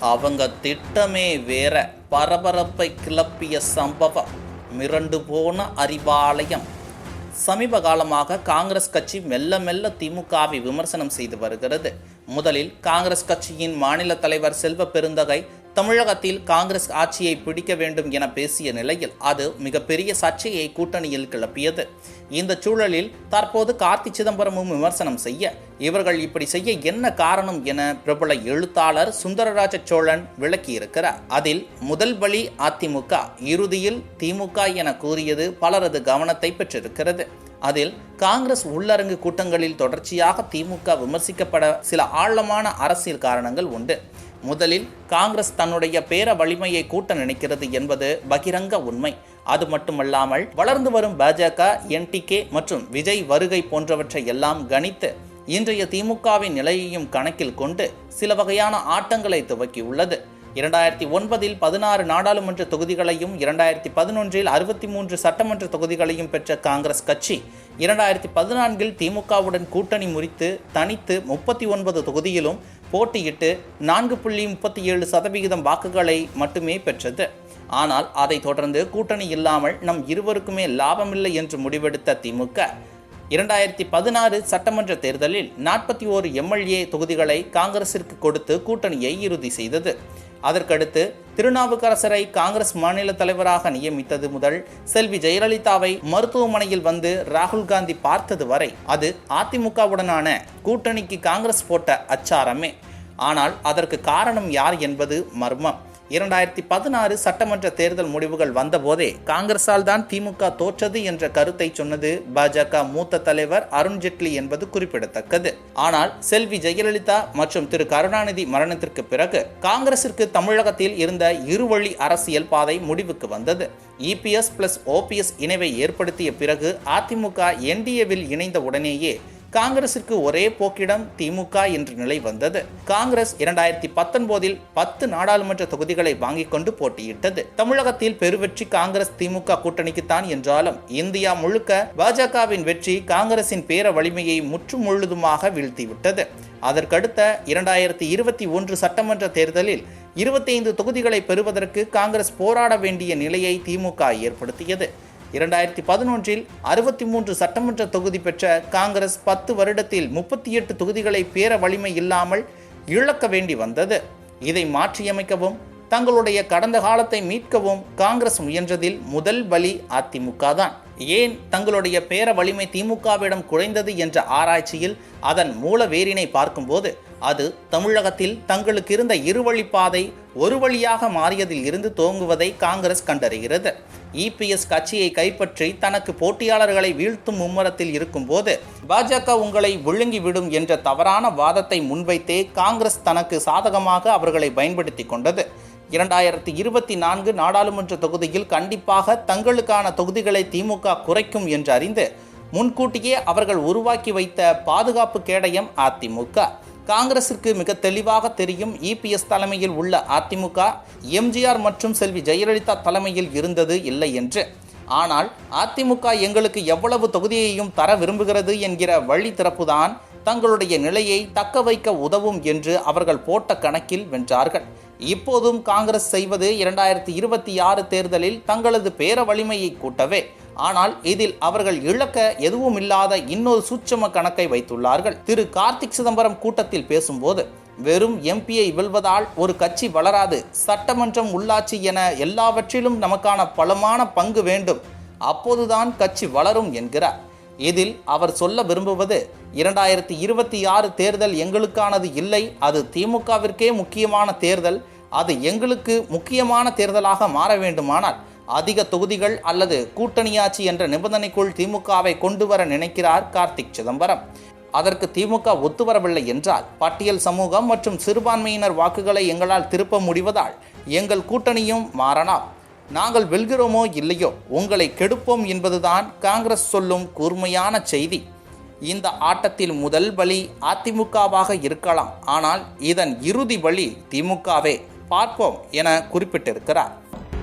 அவங்க திட்டமே வேற. பரபரப்பை கிளப்பிய சம்பவம். மிரண்டு போன அறிவாலயம். சமீப காலமாக காங்கிரஸ் கட்சி மெல்ல மெல்ல திமுகவை விமர்சனம் செய்து வருகிறது. முதலில் காங்கிரஸ் கட்சியின் மாநில தலைவர் செல்வ பெருந்தகை தமிழகத்தில் காங்கிரஸ் ஆட்சியை பிடிக்க வேண்டும் என பேசிய நிலையில் அது மிகப்பெரிய சர்ச்சையை கூட்டணியில் கிளப்பியது. இந்த சூழலில் தற்போது கார்த்தி சிதம்பரமும் விமர்சனம் செய்ய இவர்கள் இப்படி செய்ய என்ன காரணம் என பிரபல எழுத்தாளர் சுந்தரராஜ சோழன் விளக்கியிருக்கிறார். அதில் முதல் பலி அதிமுக இறுதியில் திமுக என கூறியது பலரது கவனத்தை பெற்றிருக்கிறது. அதில் காங்கிரஸ் உள்ளரங்கு கூட்டங்களில் தொடர்ச்சியாக திமுக விமர்சிக்கப்பட சில ஆழமான அரசியல் காரணங்கள் உண்டு. முதலில் காங்கிரஸ் தன்னுடைய பேர வலிமையை கூட்ட நினைக்கிறது என்பது பகிரங்க உண்மை. அது மட்டுமல்லாமல் வளர்ந்து வரும் பாஜக என்டிகே மற்றும் விஜய் வருகை போன்றவற்றை எல்லாம் கணித்து இன்றைய திமுகவின் நிலையையும் கணக்கில் கொண்டு சில வகையான ஆட்டங்களை துவக்கியுள்ளது. இரண்டாயிரத்தி ஒன்பதில் பதினாறு நாடாளுமன்ற தொகுதிகளையும் இரண்டாயிரத்தி பதினொன்றில் அறுபத்தி மூன்று சட்டமன்ற தொகுதிகளையும் பெற்ற காங்கிரஸ் கட்சி இரண்டாயிரத்தி பதினான்கில் திமுகவுடன் கூட்டணி முறித்து தனித்து முப்பத்தி ஒன்பது தொகுதியிலும் போட்டியிட்டு நான்கு புள்ளி முப்பத்தி ஏழு சதவிகிதம் வாக்குகளை மட்டுமே பெற்றது. ஆனால் அதை தொடர்ந்து கூட்டணி இல்லாமல் நம் இருவருக்குமே லாபமில்லை என்று முடிவெடுத்த திமுக இரண்டாயிரத்தி பதினாறு சட்டமன்ற தேர்தலில் நாற்பத்தி ஓரு எம்எல்ஏ தொகுதிகளை காங்கிரசிற்கு கொடுத்து கூட்டணியை இறுதி செய்தது. அதற்கடுத்து திருநாவுக்கரசரை காங்கிரஸ் மாநில தலைவராக நியமித்தது முதல் செல்வி ஜெயலலிதாவை மருத்துவமனையில் வந்து ராகுல் காந்தி பார்த்தது வரை அது அதிமுகவுடனான கூட்டணிக்கு காங்கிரஸ் போட்ட அச்சாரமே. ஆனால் அதற்கு காரணம் யார் என்பது மர்மம். இரண்டாயிரத்தி பதினாறு சட்டமன்ற தேர்தல் முடிவுகள் வந்தபோதே காங்கிரஸால் தான் திமுக தோற்றது என்ற கருத்தை சொன்னது பாஜக மூத்த தலைவர் அருண்ஜேட்லி என்பது குறிப்பிடத்தக்கது. ஆனால் செல்வி ஜெயலலிதா மற்றும் திரு கருணாநிதி மரணத்திற்கு பிறகு காங்கிரசிற்கு தமிழகத்தில் இருந்த இருவழி அரசியல் பாதை முடிவுக்கு வந்தது. இபிஎஸ் பிளஸ் ஓபிஎஸ் இணைவை ஏற்படுத்திய பிறகு அதிமுக என்டிஏவில் இணைந்த உடனேயே காங்கிரசிற்கு ஒரே போக்கிடம் திமுக என்ற நிலை வந்தது. காங்கிரஸ் இரண்டாயிரத்தி பத்தொன்பதில் பத்து நாடாளுமன்ற தொகுதிகளை வாங்கிக் கொண்டு போட்டியிட்டது. தமிழகத்தில் பெருவெற்றி காங்கிரஸ் திமுக கூட்டணிக்குத்தான் என்றாலும் இந்தியா முழுக்க பாஜகவின் வெற்றி காங்கிரசின் பேர வலிமையை முற்றும் முழுதுமாக வீழ்த்திவிட்டது. அதற்கடுத்த இரண்டாயிரத்தி இருபத்தி ஒன்று சட்டமன்ற தேர்தலில் இருபத்தைந்து தொகுதிகளை பெறுவதற்கு காங்கிரஸ் போராட வேண்டிய நிலையை திமுக ஏற்படுத்தியது. இரண்டாயிரத்தி பதினொன்றில் அறுபத்தி மூன்று சட்டமன்ற தொகுதி பெற்ற காங்கிரஸ் பத்து வருடத்தில் முப்பத்தி எட்டு தொகுதிகளை பேர வலிமை இல்லாமல் இழக்க வேண்டி வந்தது. இதை மாற்றியமைக்கவும் தங்களுடைய கடந்த காலத்தை மீட்கவும் காங்கிரஸ் முயன்றதில் முதல் பலி அதிமுக தான். ஏன் தங்களுடைய பேர வலிமை திமுகவிடம் குறைந்தது என்ற ஆராய்ச்சியில் அதன் மூல வேரினை பார்க்கும்போது அது தமிழகத்தில் தங்களுக்கு இருந்த இருவழிப்பாதை ஒரு வழியாக மாறியதில் இருந்து துவங்குவதை காங்கிரஸ் கண்டறிகிறது. இபிஎஸ் கட்சியை கைப்பற்றி தனக்கு போட்டியாளர்களை வீழ்த்தும் மும்முரத்தில் இருக்கும்போது பாஜக உங்களை விழுங்கிவிடும் என்ற தவறான வாதத்தை முன்வைத்தே காங்கிரஸ் தனக்கு சாதகமாக அவர்களை பயன்படுத்தி கொண்டது. இரண்டாயிரத்தி இருபத்தி நான்கு நாடாளுமன்ற தொகுதியில் கண்டிப்பாக தங்களுக்கான தொகுதிகளை திமுக குறைக்கும் என்று அறிந்து முன்கூட்டியே அவர்கள் உருவாக்கி வைத்த பாதுகாப்பு கேடயம் அதிமுக காங்கிரசிற்கு மிக தெளிவாக தெரியும் இபிஎஸ் தலைமையில் உள்ள அதிமுக எம்ஜிஆர் மற்றும் செல்வி ஜெயலலிதா தலைமையில் இருந்தது இல்லை என்று. ஆனால் அதிமுக எங்களுக்கு எவ்வளவு தொகுதியையும் தர விரும்புகிறது என்கிற வழி திறப்புதான் தங்களுடைய நிலையை தக்க வைக்க உதவும் என்று அவர்கள் போட்ட கணக்கில் வென்றார்கள். இப்போதும் காங்கிரஸ் செய்வது இரண்டாயிரத்தி இருபத்தி ஆறு தேர்தலில் தங்களது பேர வலிமையை கூட்டவே ஆனால் இதில் அவர்கள் இழக்க எதுவும் இல்லாத இன்னொரு சூட்சம கணக்கை வைத்துள்ளார்கள். திரு கார்த்திக் சிதம்பரம் கூட்டத்தில் பேசும்போது வெறும் எம்பியை வெல்வதால் ஒரு கட்சி வளராது. சட்டமன்றம் உள்ளாட்சி என எல்லாவற்றிலும் நமக்கான பலமான பங்கு வேண்டும். அப்போதுதான் கட்சி வளரும் என்கிறார். இதில் அவர் சொல்ல விரும்புவது இரண்டாயிரத்தி இருபத்தி ஆறு தேர்தல் எங்களுக்கானது இல்லை. அது திமுகவிற்கே முக்கியமான தேர்தல். அது எங்களுக்கு முக்கியமான தேர்தலாக மாற வேண்டுமானால் அதிக தொகுதிகள் அல்லது கூட்டணியாட்சி என்ற நிபந்தனைக்குள் திமுகவை கொண்டு வர நினைக்கிறார் கார்த்திக் சிதம்பரம். அதற்கு திமுக ஒத்துவரவில்லை என்றால் பட்டியல் சமூகம் மற்றும் சிறுபான்மையினர் வாக்குகளை எங்களால் திருப்ப முடிவதால் எங்கள் கூட்டணியும் மாறலாம். நாங்கள் வெல்கிறோமோ இல்லையோ உங்களை கெடுப்போம் என்பதுதான் காங்கிரஸ் சொல்லும் கூர்மையான செய்தி. இந்த ஆட்டத்தில் முதல் பலி அதிமுகவாக இருக்கலாம். ஆனால் இதன் இறுதி பலி திமுகவே. பார்ப்போம் என குறிப்பிட்டிருக்கிறார்.